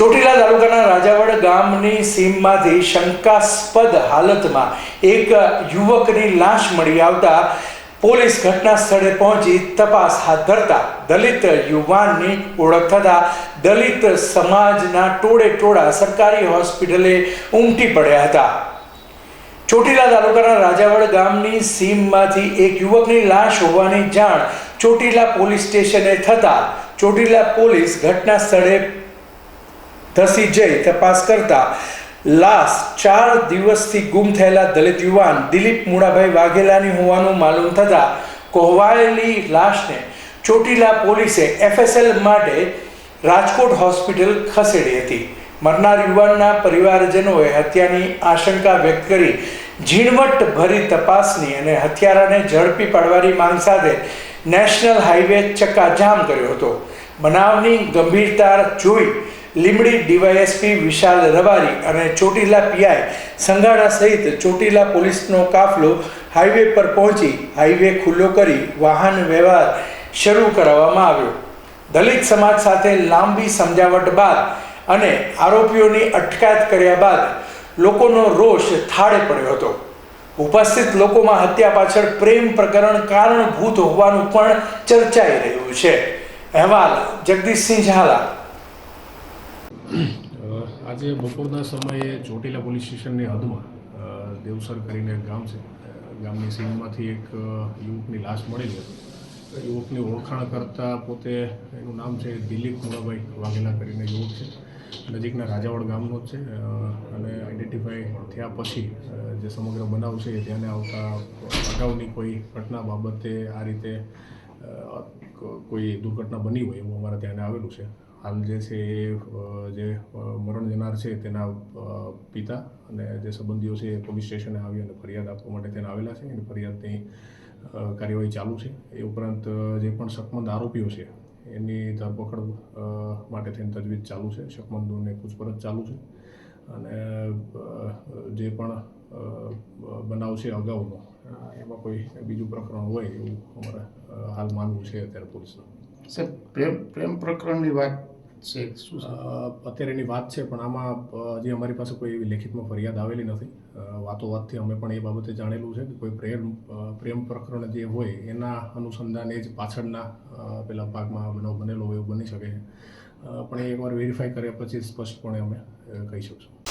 ચોટીલા તાલુકાના રાજાવડ ગામની સીમમાંથી શંકાસ્પદ હાલતમાં એક યુવકની લાશ મળી આવતા પોલીસ ઘટના સ્થળે પહોંચી તપાસ હાથ ધરતા દલિત યુવાનની ઓળખ થતા દલિત સમાજના ટોળે ટોળા સરકારી હોસ્પિટલે ઉમટી પડ્યા હતા. ચોટીલા તાલુકાના રાજાવડ ગામની સીમમાંથી એક યુવકની લાશ હોવાની જાણ ચોટીલા પોલીસ સ્ટેશને થતા ચોટીલા પોલીસ ઘટના સ્થળે ધસી જઈ તપાસ કરતા લાશ ચાર દિવસથી ગુમ થયેલા દલિત યુવાન દિલીપ મુળાભાઈ વાઘેલાની હોવાનું માલુમ થતા કોહવાયેલી લાશને ચોટીલા પોલીસે એફએસએલ માટે રાજકોટ હોસ્પિટલ ખસેડી હતી. મરનાર યુવાનના પરિવારજનોએ હત્યાની આશંકા વ્યક્ત કરી ઝીણવટ ભરી તપાસની અને હત્યારાને ઝડપી પાડવાની માંગ સાથે નેશનલ હાઈવે ચક્કાજામ કર્યો હતો. બનાવની ગંભીરતા જોઈ લીમડી ડીવાયએસપી વિશાલ રબારી અને ચોટીલા પીઆઈ સંઘાડા સહિત ચોટીલા પોલીસનો કાફલો હાઈવે પર પહોંચી હાઈવે ખુલ્લો કરી વાહન વ્યવહાર શરૂ કરાવવામાં આવ્યો. દલિત સમાજ સાથે લાંબી સમજાવટ બાદ અને આરોપીઓની અટકાયત કર્યા બાદ લોકોનો રોષ થાળે પડ્યો હતો. ઉપસ્થિત લોકોમાં હત્યા પાછળ પ્રેમ પ્રકરણ કારણભૂત હોવાનું પણ ચર્ચાઈ રહ્યું છે. અહેવાલ જગદીશસિંહ ઝાલા. આજે બપોરના સમયે ચોટીલા પોલીસ સ્ટેશનની હદમાં દેવસર કરીને એક ગામ છે. ગામની સીમમાંથી એક યુવકની લાશ મળેલી હતી યુવકની ઓળખાણ કરતાં પોતે એનું નામ છે દિલીપ મુળાભાઈ વાઘેલા કરીને યુવક છે. નજીકના રાજાવાડ ગામનો જ છે અને આઈડેન્ટિફાઈ થયા પછી જે સમગ્ર બનાવ છે ધ્યાને આવતા અગાઉની કોઈ ઘટના બાબતે આ રીતે કોઈ દુર્ઘટના બની હોય એવું અમારા ધ્યાને આવેલું છે. હાલ જે છે એ જે મરણ જનાર છે તેના પિતા અને જે સંબંધીઓ છે એ પોલીસ સ્ટેશને આવી અને ફરિયાદ આપવા માટે તેને આવેલા છે એની ફરિયાદની કાર્યવાહી ચાલુ છે. એ ઉપરાંત જે પણ શકમંદ આરોપીઓ છે એની ધરપકડ માટે થઈને તજવીજ ચાલુ છે. શકમંદોને પૂછપરછ ચાલુ છે અને જે પણ બનાવ છે અગાઉનો એમાં કોઈ બીજું પ્રકરણ હોય એવું અમારે હાલ માનવું છે અત્યારે પોલીસનું. સાહેબ પ્રેમ પ્રેમ પ્રકરણની વાત છે શું અત્યારેની અત્યારે એની વાત છે પણ આમાં જે અમારી પાસે કોઈ એવી લેખિતમાં ફરિયાદ આવેલી નથી. વાતો વાતથી અમે પણ એ બાબતે જાણેલું છે કે કોઈ પ્રેમ પ્રેમ પ્રકરણ જે હોય એના અનુસંધાને જ પાછળના પેલા ભાગમાં બનાવ બનેલો હોય એવું બની શકે છે. પણ એ એકવાર વેરીફાઈ કર્યા પછી સ્પષ્ટપણે અમે કહી શકશું.